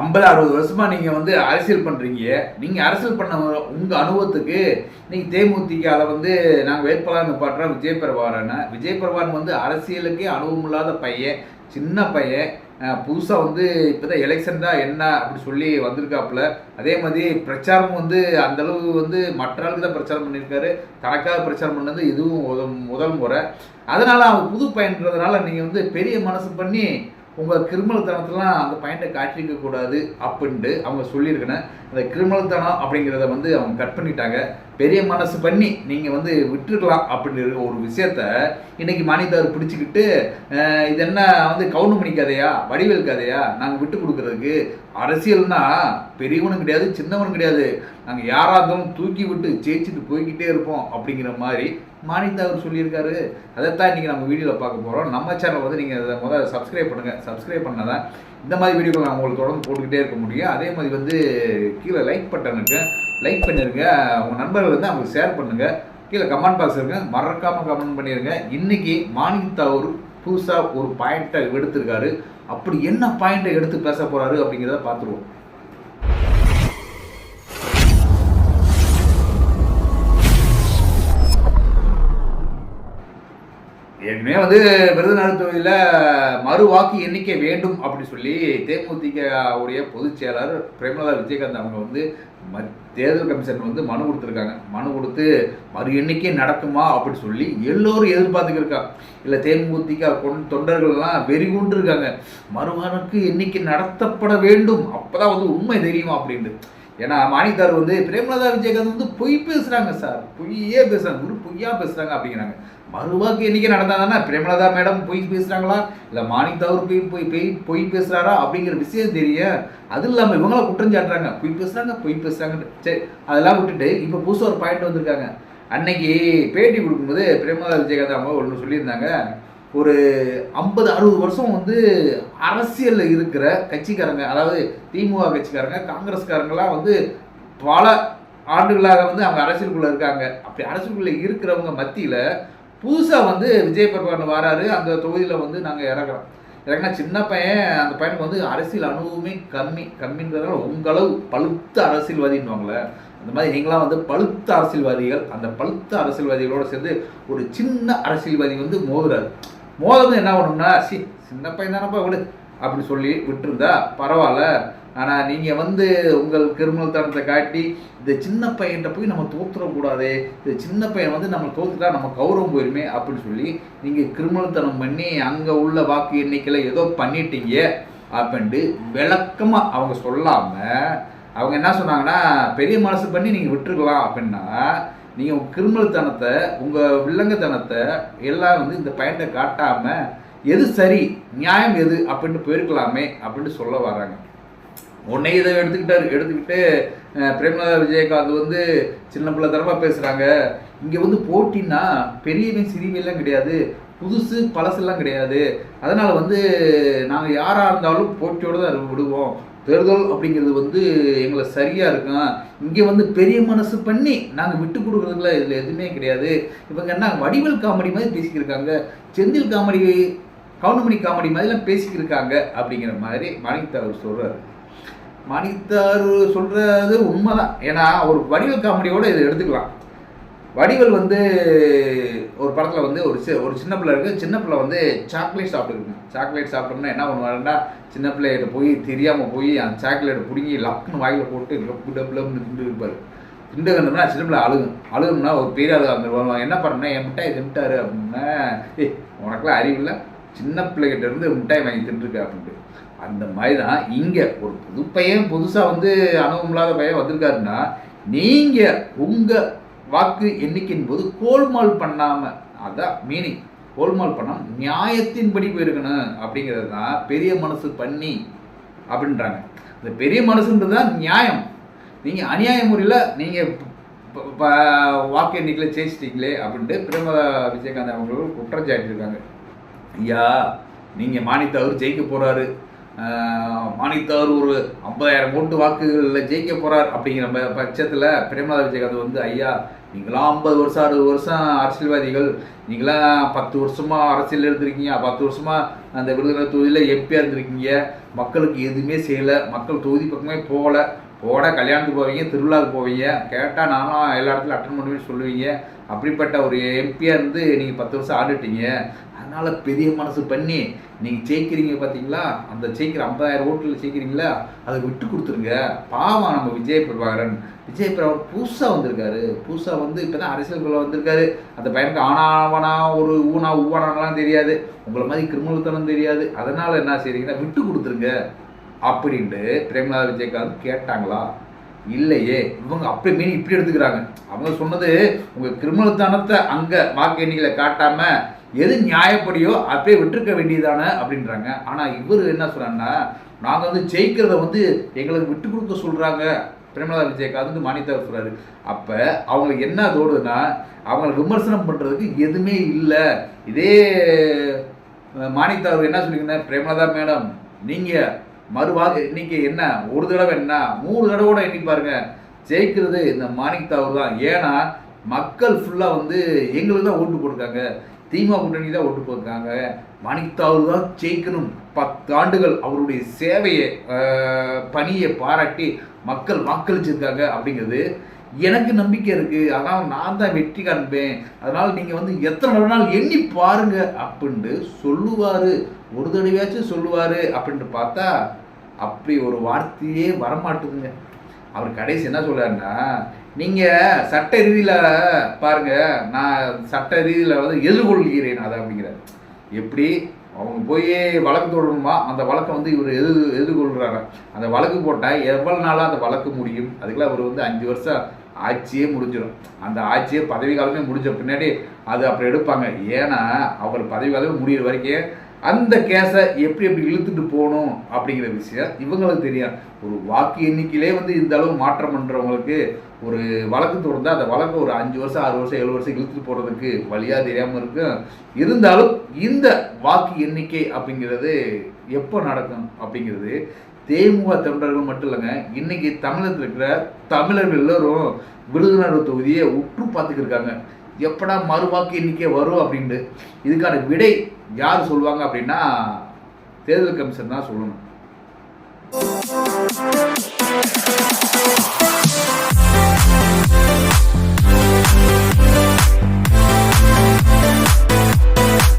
ஐம்பது அறுபது வருஷமா நீங்க வந்து அரசியல் பண்றீங்க. நீங்க அரசியல் பண்ண உங்க அனுபவத்துக்கு நீங்கள் தேமுதிகால வந்து நாங்க வேட்பாளர் நிப்பாட்டுறோம் விஜய் பிரபாரன் விஜய் பிரபாரன் வந்து அரசியலுக்கே அனுபவம் இல்லாத பையன் சின்ன பையன். புதுசாக புதுசா வந்து இப்பதான் எலெக்ஷன் தான் என்ன அப்படி சொல்லி வந்திருக்காப்புல. அதே மாதிரி பிரச்சாரம் வந்து அந்த அளவுக்கு வந்து மற்ற ஆளுக்கு தான் பிரச்சாரம் பண்ணியிருக்காரு. தனக்காக பிரச்சாரம் பண்ணது இதுவும் முதல் முதல் முறை. அதனால அவன் புது பையன்றதுனால நீங்க வந்து பெரிய மனசு பண்ணி உங்கள் கிரிமினல்தனத்தெல்லாம் அந்த பையன்ட்ட காட்டிக்க கூடாது அப்படின்ட்டு அவங்க சொல்லியிருக்கேன் அந்த கிரிமினல்தனம் அப்படிங்கிறத வந்து அவங்க கட் பண்ணிட்டாங்க. பெரிய மனசு பண்ணி நீங்கள் வந்து விட்டுருக்கலாம் அப்படிங்கிற ஒரு விஷயத்த இன்னைக்கு மானியத்தார் பிடிச்சிக்கிட்டு இது என்ன வந்து கவுண்டமணி கதையா வடிவேல் கதையா நாங்கள் விட்டு கொடுக்குறதுக்கு அரசியல்னா பெரியவனும் கிடையாது சின்னவனும் கிடையாது. நாங்கள் யாராக இருந்தாலும் தூக்கி விட்டு ஜெயிச்சுட்டு போய்கிட்டே இருப்போம் அப்படிங்கிற மாதிரி மானிதா அவர் சொல்லியிருக்காரு. அதைத்தான் இன்றைக்கி நம்ம வீடியோவில் பார்க்க போகிறோம் நம்ம சேனல் வந்து நீங்கள் அதை முதல்ல சப்ஸ்கிரைப் பண்ணுங்கள் சப்ஸ்கிரைப் பண்ணாதான் இந்த மாதிரி வீடியோக்கள் நான் உங்களுக்கு தொடர்ந்து போட்டுக்கிட்டே இருக்க முடியும். அதே மாதிரி வந்து கீழே லைக் பட்டனுக்கு லைக் பண்ணிருங்க. உங்கள் நண்பர்கள் வந்து அவங்களுக்கு ஷேர் பண்ணுங்கள் கீழே கமெண்ட் பாக்ஸ் இருக்கு. மறக்காமல் கமெண்ட் பண்ணிடுங்க இன்றைக்கி மானிதா அவர் புதுசாக ஒரு பாயிண்ட்டை எடுத்திருக்காரு. அப்படி என்ன பாயிண்ட்டை எடுத்து பேச போகிறாரு அப்படிங்கிறத பார்த்துருவோம். ஏற்கனவே வந்து விருதுநகர் தொகுதியில் மறு வாக்கு எண்ணிக்கை வேண்டும் அப்படி சொல்லி தேமுதிகவுடைய பொதுச் செயலாளர் பிரேமலதா விஜயகாந்த் அவங்க வந்து ம- தேர்தல் கமிஷன் வந்து மனு கொடுத்துருக்காங்க. மனு கொடுத்து மறு எண்ணிக்கை நடக்குமா அப்படி சொல்லி எல்லோரும் எதிர்பார்த்துக்கிட்டு இல்லை தேமுதிக கொண் தொண்டர்கள்லாம் வெறிகுண்டு இருக்காங்க மறுவானுக்கு எண்ணிக்கை நடத்தப்பட வேண்டும். அப்பதான் வந்து உண்மை தெரியுமா அப்படின்ட்டு. ஏன்னா மாணித்தார் வந்து பிரேமலதா விஜயகாந்த் வந்து பொய் பேசுகிறாங்க சார். பொய்யே பேசுகிறாங்க குரு பொய்யா பேசுகிறாங்க அப்படிங்கிறாங்க. மறுவாக்கு எண்ணிக்கை நடந்தாதானே பிரேமலதா மேடம் பொய் பேசுகிறாங்களா இல்லை மாணித்தாவர் பொய் பொய் பொய் பொய் பேசுகிறாரா அப்படிங்கிற விஷயம் தெரிய அது இல்லாமல் இவங்கள குற்றம் சாட்டுறாங்க. பொய் பேசுகிறாங்க பொய் பேசுறாங்கன்னு. சரி அதெல்லாம் விட்டுட்டு இப்போ புதுசாக ஒரு பாயிண்ட் வந்திருக்காங்க. அன்னைக்கு பேட்டி கொடுக்கும்போது பிரேமலதா விஜயகாந்த் அவங்க ஒன்று சொல்லியிருந்தாங்க. ஒரு ஐம்பது அறுபது வருஷம் வந்து அரசியலில் இருக்கிற கட்சிக்காரங்க அதாவது திமுக கட்சிக்காரங்க காங்கிரஸ்காரங்களாம் வந்து பல ஆண்டுகளாக வந்து அவங்க அரசியலுக்குள்ளே இருக்காங்க. அப்படி அரசியலுக்குள்ளே இருக்கிறவங்க மத்தியில் புதுசாக வந்து விஜய் பிரபாகரன் வராரு அந்த தொகுதியில் வந்து நாங்கள் இறக்குறோம். இறங்கினா சின்ன பையன் அந்த பையனுக்கு வந்து அரசியல் அனுபவமே கம்மி. கம்மிங்கிறதால உங்களவு பழுத்த அரசியல்வாதின்னுவாங்களே அந்த மாதிரி நீங்களாம் வந்து பழுத்த அரசியல்வாதிகள் அந்த பழுத்த அரசியல்வாதிகளோடு சேர்ந்து ஒரு சின்ன அரசியல்வாதி வந்து மோதுறாரு. மோதம் என்ன பண்ணணும்னா சி சின்ன பையன் தானப்பா விடு அப்படி சொல்லி விட்டுருந்தா பரவாயில்ல. ஆனால் நீங்கள் வந்து உங்கள் கிருமல் தனத்தை காட்டி இந்த சின்ன பையன்கிட்ட போய் நம்ம தோத்துறக்கூடாதே இந்த சின்ன பையன் வந்து நம்ம தோத்துட்டா நம்ம கௌரவம் போயிருமே அப்படின்னு சொல்லி நீங்கள் கிருமல்தனம் பண்ணி அங்கே உள்ள வாக்கு எண்ணிக்கையில் ஏதோ பண்ணிட்டீங்க அப்படின்ட்டு விளக்கமாக அவங்க சொல்லாமல் அவங்க என்ன சொன்னாங்கன்னா பெரிய மனசு பண்ணி நீங்கள் விட்டுருக்கலாம் அப்படின்னா நீங்கள் உங்கள் கிரிமினல்தனத்தை உங்கள் வில்லங்கத்தனத்தை எல்லாம் வந்து இந்த பயனை காட்டாமல் எது சரி நியாயம் எது அப்படின்ட்டு போயிருக்கலாமே அப்படின்ட்டு சொல்ல வராங்க. உடனே இதை எடுத்துக்கிட்டாரு எடுத்துக்கிட்டு பிரேமலதா விஜயகாந்த் வந்து சின்ன பிள்ளை தரமாக பேசுகிறாங்க இங்கே வந்து போட்டின்னா பெரியவன் சிறியவெல்லாம் கிடையாது. புதுசு பழசெல்லாம் கிடையாது. அதனால் வந்து நாங்கள் யாராக இருந்தாலும் போட்டியோடு தான் விடுவோம். தேர்தல் அப்படிங்கிறது வந்து எங்களை சரியாக இருக்கும் இங்கே வந்து பெரிய மனசு பண்ணி நாங்கள் விட்டு கொடுக்குறதுல இதில் எதுவுமே கிடையாது. இவங்க என்ன வடிவல் காமெடி மாதிரி பேசிக்கிருக்காங்க செந்தில் காமெடி கவுண்டமணி காமெடி மாதிரிலாம் பேசிக்கிருக்காங்க அப்படிங்கிற மாதிரி மாணிக்கத்தை அவர் சொல்கிறார் மாணிக்கத்தார் சொல்கிறது உண்மைதான். ஏன்னா ஒரு வடிவல் காமெடியோடு இதை எடுத்துக்கலாம். வடிவல் வந்து ஒரு படத்தில் வந்து ஒரு சி ஒரு சின்ன பிள்ளை இருக்குது சின்ன பிள்ளை வந்து சாக்லேட் சாப்பிட்டுருக்குங்க சாக்லேட் சாப்பிட்டோம்னா என்ன பண்ணுவாருன்னா சின்ன பிள்ளைகிட்ட போய் தெரியாமல் போய் அந்த சாக்லேட்டை பிடுங்கி லக்குன்னு வாயில் போட்டு லப்பு டப்புலன்னு திண்டு இருப்பார். திண்டு கண்டோம்னா சின்ன பிள்ளை அழுகும். அழுகும்னா ஒரு பெரிய அழுகு அந்த வருவாங்க. என்ன பண்ணேன் என் மிட்டாய் தின்ட்டாரு அப்படின்னா ஏய் உனக்குலாம் அறிவில்லை சின்ன பிள்ளைகிட்ட இருந்து மிட்டாய் வாங்கி தின்றுருக்க அப்படின்ட்டு. அந்த மாதிரி தான் இங்கே ஒரு புது பையன் புதுசாக வந்து அனுபவம் இல்லாத பையன் வந்திருக்காருன்னா நீங்கள் உங்கள் வாக்கு எண்ணிக்கையின் போது கோல்மால் பண்ணாமல் அதான் மீனிங் கோல்மால் பண்ணாம நியாயத்தின்படி போயிருக்கணும் அப்படிங்கிறது தான் பெரிய மனசு பண்ணி அப்படின்றாங்க. இந்த பெரிய மனசுன்றது தான் நியாயம். நீங்கள் அநியாய முறையில் நீங்கள் வாக்கு எண்ணிக்கையில் ஜெயிச்சிட்டீங்களே அப்படின்ட்டு பிரேமலா விஜயகாந்த் அவங்களும் குற்றம் சாட்டியிருக்காங்க. ஐயா நீங்கள் மானித்த அவர் ஜெயிக்க போகிறாரு மாணித்தவர் ஒரு ஐம்பதாயிரம் ஓட்டு வாக்குகளில் ஜெயிக்க போகிறார் அப்படிங்கிற பட்சத்தில் பிரேமலதா விஜயகாந்த் வந்து ஐயா நீங்களாம் ஐம்பது வருஷம் அறுபது வருஷம் அரசியல்வாதிகள்? நீங்களாம் பத்து வருஷமாக அரசியல் இருந்திருக்கீங்க? பத்து வருஷமாக அந்த விருதுநகர் தொகுதியில் எம்பியாக இருந்திருக்கீங்க? மக்களுக்கு எதுவுமே செய்யலை. மக்கள் தொகுதி பக்கமே போகலை. போட கல்யாணத்துக்கு போவீங்க திருவிழாவுக்கு போவீங்க கேட்டால் நானும் எல்லா இடத்துலையும் அட்டன் பண்ணுவேன்னு சொல்லுவீங்க. அப்படிப்பட்ட ஒரு எம்பியாக இருந்து நீங்கள் பத்து வருஷம் ஆடிட்டீங்க அதனால் பெரிய மனசு பண்ணி நீங்கள் ஜெயிக்கிறீங்க பார்த்தீங்களா அந்த ஜெயிக்கிற ஐம்பதாயிரம் ஓட்டில் ஜெயிக்கிறீங்களா? அதை விட்டு கொடுத்துருங்க. பாவம் நம்ம விஜய் பிரபாகரன். விஜய் பிரபாகரன் புதுசாக வந்திருக்காரு. புதுசாக வந்து இப்போ தான் அரசியலுக்குள்ள வந்திருக்காரு. அந்த பையனுக்கு ஆனாவனா ஒரு ஊனா ஊவானாலாம் தெரியாது. உங்களை மாதிரி கிரிமினல்தனம் தெரியாது. அதனால் என்ன செய்றீங்கன்னா விட்டு கொடுத்துருங்க. அப்படின்ட்டு பிரேமலா விஜயகாந்த் கேட்டாங்களா? இல்லையே. இவங்க அப்படி மீன் இப்படி எடுத்துக்கிறாங்க. அவங்க சொன்னது உங்க கிரிமினல்தனத்தை அங்க வாக்கு எண்ணிக்கையில காட்டாம எது நியாயப்படியோ அப்படியே விட்டுருக்க வேண்டியதானே அப்படின்றாங்க. ஆனா இவர் என்ன சொல்றாங்கன்னா நாங்க வந்து ஜெயிக்கிறத வந்து எங்களுக்கு விட்டு கொடுக்க சொல்றாங்க. பிரேமலதா விஜயகாந்த் வந்து மானியத்தார் சொல்றாரு. அப்ப அவங்களுக்கு என்ன தோடுதுன்னா அவங்களை விமர்சனம் பண்றதுக்கு எதுவுமே இல்லை. இதே மானியத்தார் என்ன சொல்லிங்கன்னா பிரேமலதா மேடம் நீங்கள் மறுவாக இன்னைக்கு என்ன? ஒரு தடவை என்ன? மூணு தடவை கூட எண்ணி பாருங்க. ஜெயிக்கிறது இந்த மாணிக் தாவூர் தான். ஏன்னா மக்கள் ஃபுல்லாக வந்து எங்களுக்கு தான் ஓட்டு போட்டிருக்காங்க. திமுக கூட்டணி தான் ஓட்டு போட்டிருக்காங்க. மாணிக் தாவூர் தான் ஜெயிக்கணும். பத்து ஆண்டுகள் அவருடைய சேவையை பணியை பாராட்டி மக்கள் வாக்களிச்சிருக்காங்க அப்படிங்கிறது எனக்கு நம்பிக்கை இருக்கு. அதனால் நான் தான் வெற்றி காண்பேன். அதனால் நீங்க வந்து எத்தனை நாள் எண்ணி பாருங்க அப்படின்ட்டு சொல்லுவாரு. ஒரு தடவையாச்சும் சொல்லுவாரு அப்படின்ட்டு பார்த்தா அப்படி ஒரு வார்த்தையே வரமாட்டுதுங்க. அவர் கடைசி என்ன சொல்றாருன்னா நீங்க சட்ட ரீதியில பாருங்க நான் சட்ட ரீதியில வந்து எதிர்கொள்கிறேன். அதை அப்படிங்கிறார். எப்படி? அவங்க போய் வழக்கு தொடரணுமா அந்த வழக்கை வந்து இவர் எது எதிர்கொள்கிறாங்க அந்த வழக்கு போட்டால் எவ்வளோ நாளாக அந்த வழக்கு முடியும்? அதுக்கெல்லாம் அவர் வந்து அஞ்சு வருஷம் ஆட்சியே முடிஞ்சிடும். அந்த ஆட்சியே பதவி காலமே முடிஞ்ச பின்னாடி அது அப்புறம் எடுப்பாங்க. ஏன்னா அவர் பதவி காலமே முடிகிற வரைக்கும் அந்த கேஸை எப்படி எப்படி இழுத்துட்டு போகணும் அப்படிங்கிற விஷயம் இவங்களுக்கு தெரியும். ஒரு வாக்கு எண்ணிக்கையிலே வந்து இந்த அளவு மாற்றம் பண்ணுறவங்களுக்கு ஒரு வழக்கு தொடர்ந்தால் அந்த வழக்கு ஒரு அஞ்சு வருஷம் ஆறு வருஷம் ஏழு வருஷம் இழுத்துட்டு போகிறதுக்கு வழியாக தெரியாமல் இருக்கும். இருந்தாலும் இந்த வாக்கு எண்ணிக்கை அப்படிங்கிறது எப்போ நடக்கும் அப்படிங்கிறது தேமுக தொண்டர்கள் மட்டும் இல்லைங்க. இன்னைக்கு தமிழகத்தில் இருக்கிற தமிழர்கள் எல்லோரும் விருதுநகர் தொகுதியை உற்று பார்த்துக்கிருக்காங்க எப்படா மறுவாக்கு எண்ணிக்கை வரும் அப்படின்ட்டு. இதுக்கான விடை யார் சொல்லுவாங்க அப்படின்னா தேர்தல் கமிஷன் தான் சொல்லணும்.